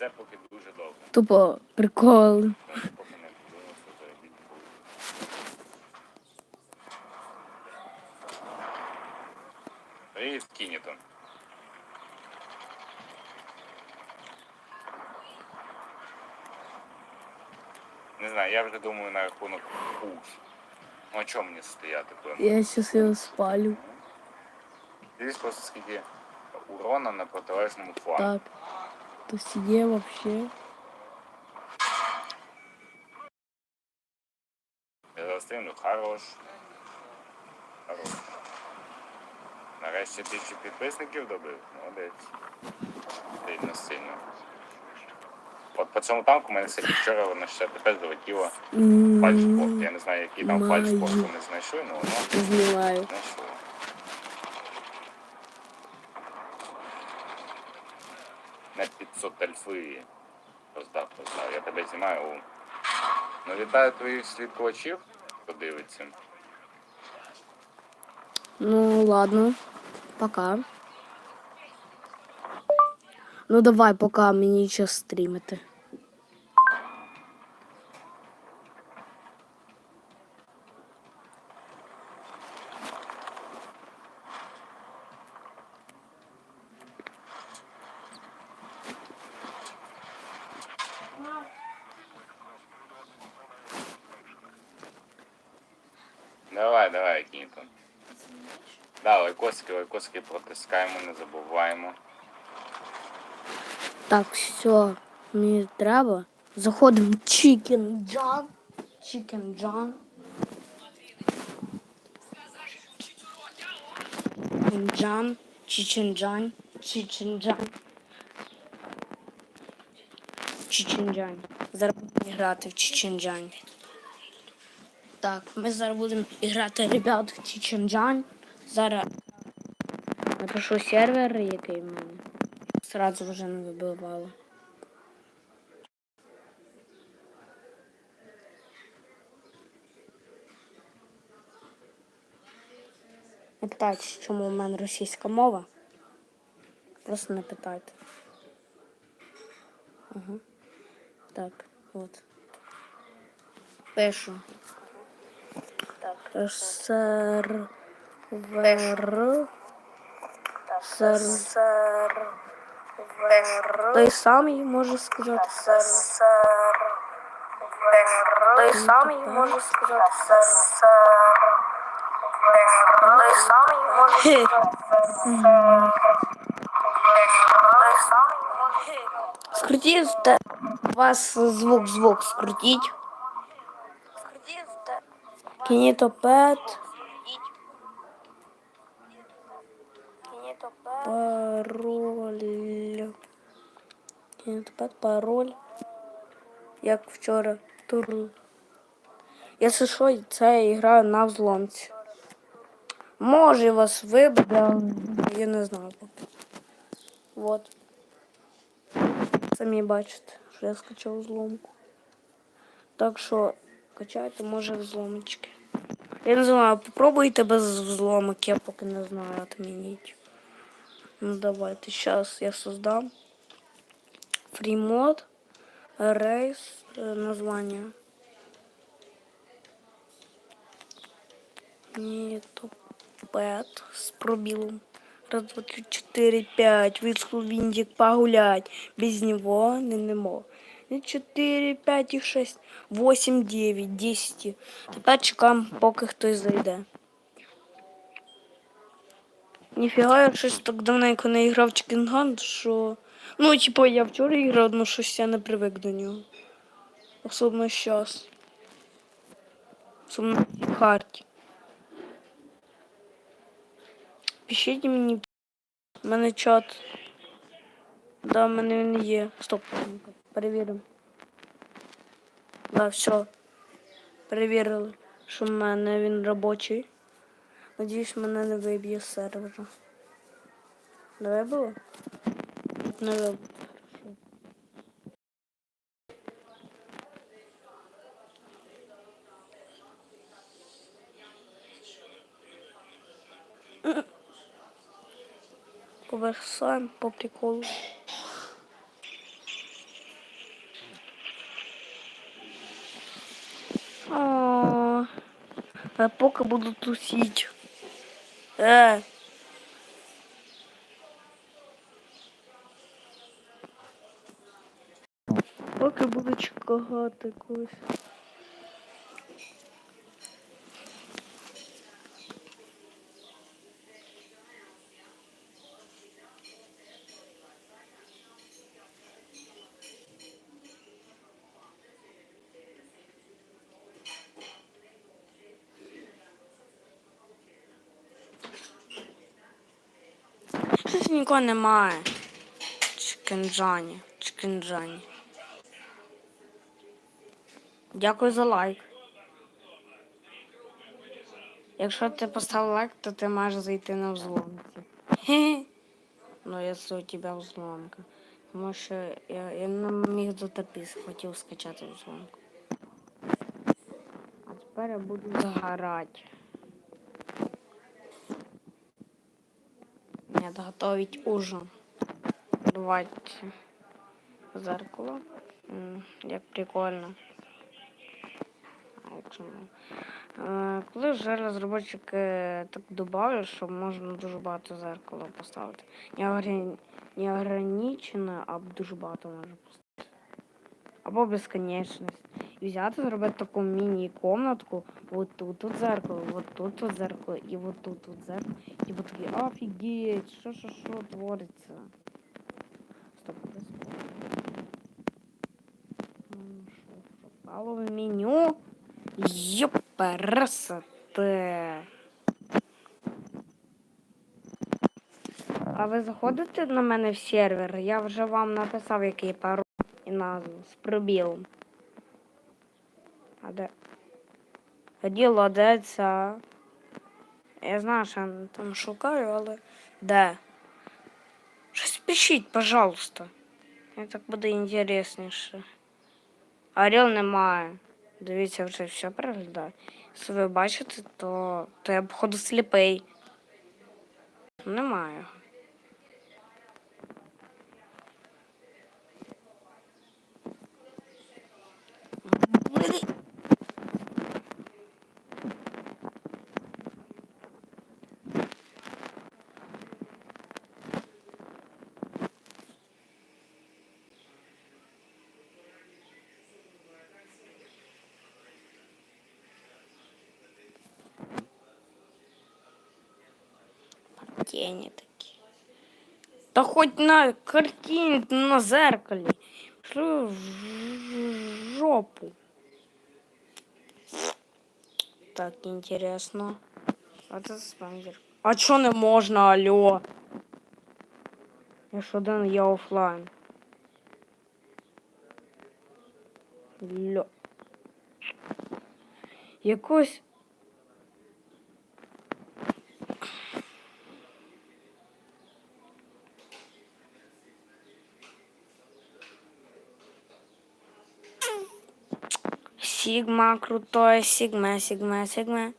це поки дуже добре. Тупо прикол. Поки не подивимося, то я буду. Привіт, Кінітон. Не знаю, я вже думаю на рахунок пуш. Ну а чому мені стояти, коли Я щас його спалю. Дивись просто скільки урона на протилежному флангу. Так. То сидє вообще. Я застрімлю, хорош. Хорош. Нарешті тисячу підписників добив. Молодець. Сильно сильно. От по цьому танку у мене кстати, вчора воно ще тепер залетіло фальшпорт. Я не знаю, який там фальшпорт вони знайшли, але воно знайшли. На 500 альфи роздав, роздав. Я тебе знімаю. Ну вітаю твоїх слідкувачів, хто дивиться. Ну ладно. Пока. Ну давай, пока мені час стрімити. Давай, давай, Кінтон. Да, лайкосики, лайкосики протискаємо, не забуваємо. Так, все, мені треба. Заходимо в Chicken John. Chicken John. Chicken John. Chicken John. Зараз будемо грати в John. Так, ми зараз будемо грати, ребят, в Chicken Зараз напишу сервер, який в мене. Сразу вже не вибивало. Не питайте, чому в мене російська мова. Просто не питайте. Ага. Так, от. Пишу. Сервер. Сервер. Той самий можу сказати. Той самий може сказати Той самий може може Скрутіть вас звук, звук скрутіть. Кінітопет. Пароль. Кінітопет, пароль. Як вчора. Тур. Якщо що, це я граю на взломці. Може вас але я не знаю. Вот. Самі бачите, що я скачав взломку. Так що качайте, може, взломочки. Я не знаю, попробуйте без взломок, я поки не знаю, отменить. Ну давайте, сейчас я создам. Фримод, рейс, э, название. Нету пэт с пробилом. Раз, два, три, четыре, пять. Вышел виндик погулять. Без него не немо. І 4, 5 і 6, 8, 9, 10. Тепер чекаємо, поки хтось зайде. Ніфіга, я щось так давненько не грав в Gun, що. Ну, типу, я вчора грав, але щось я не привик до нього. Особливо зараз. Особливо в харті. Пишіть мені. У мене чат. Да, в мене він є. Стоп, перевіримо. Да, все. Перевірили, що в мене він робочий. Надіюсь, мене не виб'є з сервера. Не вибило? Не вибило. По приколу. А пока буду тусить. А. Поки буду чекати когось. Щось нікого немає. Чикенджані. Чикенджані. Дякую за лайк. Якщо ти поставив лайк, то ти маєш зайти на взломки. Ну, якщо у тебе взломка. Тому що я, я не міг дотопити, хотів скачати взломку. А тепер я буду загорати. Надо готовить ужин. Давайте зеркало. Як прикольно. Е, Коли вже розробники так додали, що можна дуже багато зеркала поставити. Не ограничено, а дуже багато можна поставити. Або безконечність. Взяти, зробити таку міні-комнатку. Вот тут тут зеркало, вот тут тут зеркало, і вот тут тут зеркало. І вот такі, офігеть, що, що, що твориться. Стоп, де спорт? Що пропало в меню? Йопересете. А ви заходите на мене в сервер? Я вже вам написав, який пароль і назву з пробілом. А де? Діло, де ця? Я знаю, що я там шукаю, але де? Щось пишіть, пожалуйста. Мені так буде інтересніше. Орел немає. Дивіться, вже все переглядаю. Якщо ви бачите, то, то я походу сліпий. Немає. тіні такі. Та хоч на картині, на зеркалі. Що жопу. Так, интересно это це. А чо не можно алло? Я що ден, я офлайн. Льо. Якось Сигма крутой, Сигма, Сигма, Сигма.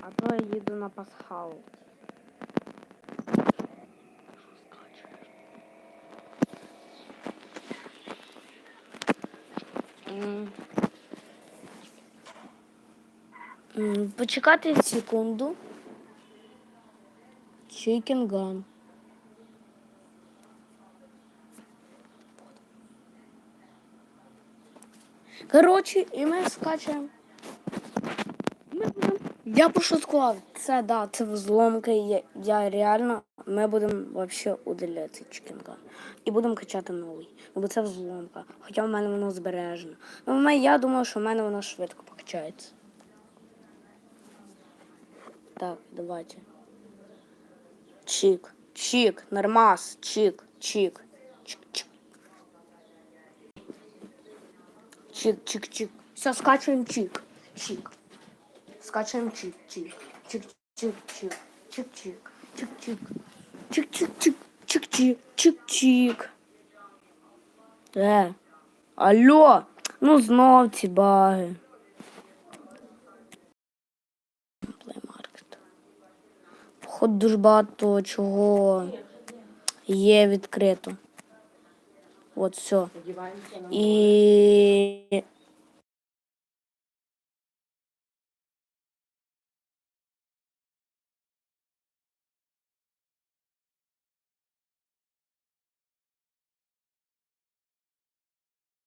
А то я еду на пасхалу. Почекати секунду. Chicken gun. Коротше, і ми будемо. Я пошуткував. Це да, це взломка. Я, я реально. Ми будемо вообще удаляти чекінга. І будемо качати новий. Ну, бо це взломка. Хоча в мене воно збережено. Ну, мене, я думаю, що в мене воно швидко покачається. Так, давайте. Чик, чик, нормас, чик, чик, чик, чик. Чик, чик, чик. Все, скачиваем чик, чик. Скачиваем чик, чик, чик, чик, чик, чик, чик, чик, чик, чик, чик, чик, чик, чик, чик, чик. Е, алло, ну знов ці баги. Походу дуже багато чого. Є відкрито. От все. І